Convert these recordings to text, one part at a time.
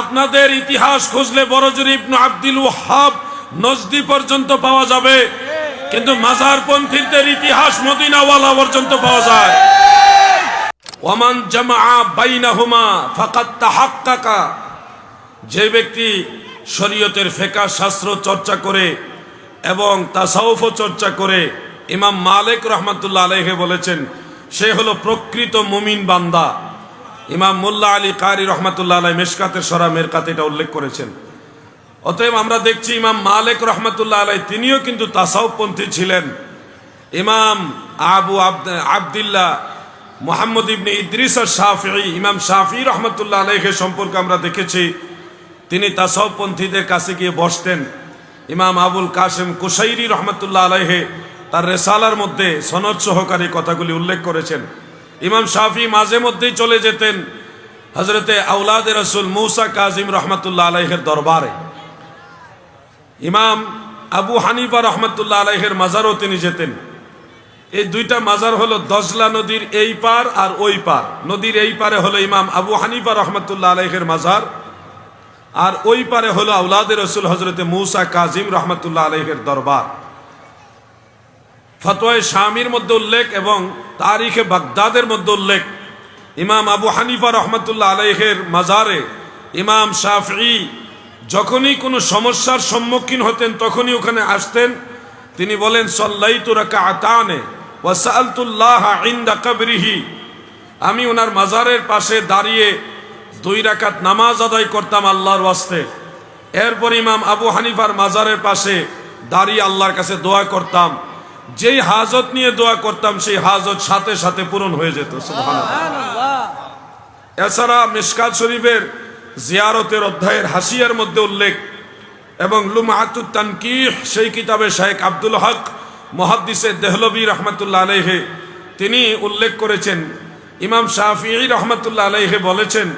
আপনাদের ইতিহাস খুঁজলে বড়জুর ইবনু আব্দুল ওয়াহাব নজদি পর্যন্ত পাওয়া যাবে। কিন্তু মাজার পন্থীদের ইতিহাস মদিনাওয়ালা পর্যন্ত পাওয়া যায়। ওমান জামা বাইনাহুমা ফাকাত তাহাক্কাকা। যে ব্যক্তি শরীয়তের ফেকা শাস্ত্র চর্চা করে এবং তাসাউফ চর্চা করে, ইমাম মালিক রহমতুল্লাহ আলহে বলেছেন, সে হলো প্রকৃত মুমিন বান্দা। ইমাম মোল্লা আলী কারি রহমতুল্লাহ মেশকাতের সরা মেরকাতে এটা উল্লেখ করেছেন। অতএব আমরা দেখছি ইমাম মালিক রহমতুল্লাহ আলাই, তিনিও কিন্তু তাসাউপন্থী ছিলেন। ইমাম আবু আব্দ, আবদুল্লাহ মোহাম্মদ ইবনে ইদ্রিস আর শাফি ইমাম শাফি রহমতুল্লাহ আলাইহে সম্পর্কে আমরা দেখেছি, তিনি তাসাউপন্থীদের কাছে গিয়ে বসতেন। ইমাম আবুল কাসেম কুসাইরি রহমতুল্লাহ আলাইহে তার রেসালার মধ্যে সনদ সহকারী কথাগুলি উল্লেখ করেছেন। ইমাম শাফি মাঝে মধ্যেই চলে যেতেন হজরতে আউলাদ রসুল মৌসা কাজিম রহমতুল্লাহ আলাইহের দরবারে। ইমাম আবু হানিফা রহমতুল্লাহ আলাইহের মাজারও তিনি যেতেন। এই দুইটা মাজার হলো দজলা নদীর এই পার আর ওই পার। নদীর এই পারে হলো ইমাম আবু হানিফা রহমতুল্লাহ আলাইহের মাজার আর ওই পারে হলো আউলাদের রসুল হজরতে মৌসা কাজিম রহমতুল্লাহ আলাইহের দরবার। ফতোয় শামির মধ্যে উল্লেখ এবং তারিখে বাগদাদের মধ্যে উল্লেখ। ইমাম আবু হানিফা রহমতুল্লাহ আলাইহের মাজারে ইমাম শাফি যখনই কোনো সমস্যার সম্মুখীন হতেন, তখনই ওখানে আসতেন। তিনি বলেন সল্লাই তুরাকা আতানে ওয়াসালতুল্লাহ ইন্দা কবরিহি। আমি ওনার মাজারের পাশে দাঁড়িয়ে দুই রাকাত নামাজ আদায় করতাম আল্লাহর ওয়াস্তে। এরপর ইমাম আবু হানিফার মাজারের পাশে দাঁড়িয়ে আল্লাহর কাছে দোয়া করতাম। যেই হাজত নিয়ে দোয়া করতাম সেই হাজত সাথে সাথে পূরণ হয়ে যেত এছাড়া মিসকাত শরীফের জিয়ারতের অধ্যায়ের হাসিয়ার মধ্যে উল্লেখ এবং লুমাহাতুত তানকিহ সেই কিতাবে শাহেক আব্দুল হক মহাদ্দিসে দেহলবী রহমতুল্লাহ আলহে তিনি উল্লেখ করেছেন ইমাম শাফি রহমতুল্লাহ আলহে বলেছেন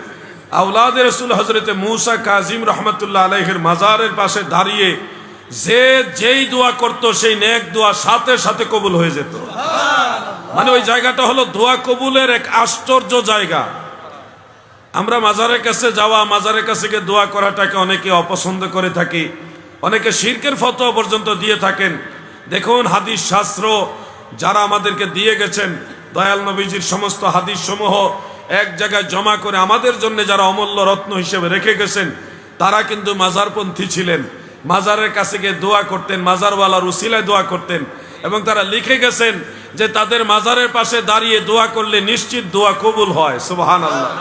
আউলাদ রসুল হজরতে মৌসা কাজিম রহমতুল্লাহ আলহের মাজারের পাশে দাঁড়িয়ে যে যেই দোয়া করত, সেই নেক দোয়া সাথে সাথে কবুল হয়ে যেত। মানে ওই জায়গাটা হলো দোয়া কবুলের এক আশ্চর্য জায়গা। আমরা মাজারের কাছে যাওয়া, মাজারের কাছে গিয়ে দোয়া করাটাকে অনেকে অপছন্দ করে থাকি, অনেকে শির্কের ফতো পর্যন্ত দিয়ে থাকেন। দেখুন, হাদিস শাস্ত্র যারা আমাদেরকে দিয়ে গেছেন, দয়াল নবীজির সমস্ত হাদিস সমূহ এক জায়গায় জমা করে আমাদের জন্য যারা অমূল্য রত্ন হিসেবে রেখে গেছেন, তারা কিন্তু মাজারপন্থী ছিলেন। মাজারের কাছে গিয়ে দোয়া করতেন মাজারওয়ালার উসিলায় দোয়া করতেন এবং তারা লিখে গেছেন যে তাদের মাজারের পাশে দাঁড়িয়ে দোয়া করলে নিশ্চিত দোয়া কবুল হয় সুবহান আল্লাহ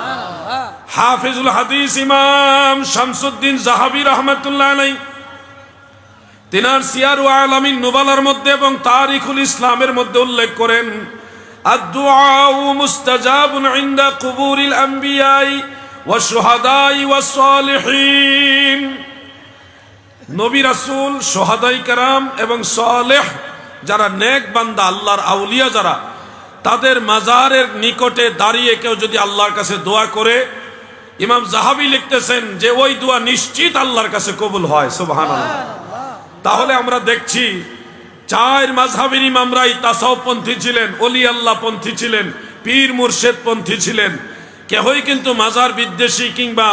হাফিজুল হাদিস ইমাম শামসুদ্দিন জাহাবি রহমতুল্লাহ আলাই তিনার সিয়ার ও আলামিন নুবালার মধ্যে এবং তারিখুল ইসলামের মধ্যে উল্লেখ করেন الدعاء مستجاب عند قبور الأنبياء والشهداء والصالحين নবী রাসূল সোহাদাই কারাম এবং সালেহ, যারা নেক বান্দা, আল্লাহর আউলিয়া যারা, তাদের মাজারের নিকটে দাঁড়িয়ে কেউ যদি আল্লাহর কাছে দোয়া করে, ইমাম জাহাবি লিখতেছেন যে, ওই দোয়া নিশ্চিত আল্লাহর কাছে কবুল হয়। সুবহান তাহলে আমরা দেখছি, চার মাঝহাবির ইমামরাই তাসাউপন্থী ছিলেন অলি আল্লাহ পন্থী ছিলেন, পীর মুর্শেদ পন্থী ছিলেন। কেহই কিন্তু মাজার বিদ্বেষী কিংবা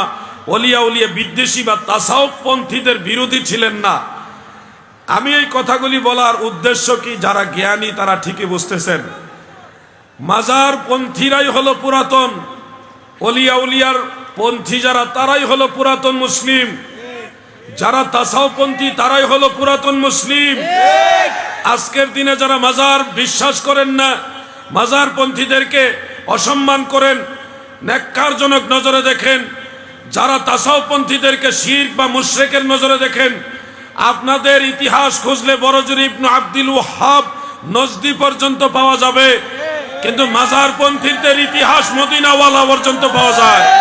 অলিয়া উলিয়া বিদ্বেষী বা তাসাউপ পন্থীদের বিরোধী ছিলেন না। আমি এই কথাগুলি বলার উদ্দেশ্য কি? যারা জ্ঞানী, তারা ঠিকই বুঝতেছেন। মাজার পন্থীরাই হলো পুরাতন। অলিয়া উলিয়ার পন্থী যারা, তারাই হলো পুরাতন মুসলিম। যারা তাসাওপন্থী তারাই হলো পুরাতন মুসলিম। আজকের দিনে যারা মাজার বিশ্বাস করেন না মাজার পন্থীদেরকে অসম্মান করেন, ন্যাক্কারজনক নজরে দেখেন যারা তাসাউপন্থীদেরকে শির বা মুশ্রেকের নজরে দেখেন, আপনাদের ইতিহাস খুঁজলে বড়জুর ইবনু আব্দুল ওয়াহাব নজদি পর্যন্ত পাওয়া যাবে। কিন্তু মাজার পন্থীদের ইতিহাস মদিনাওয়ালা পর্যন্ত পাওয়া যায়।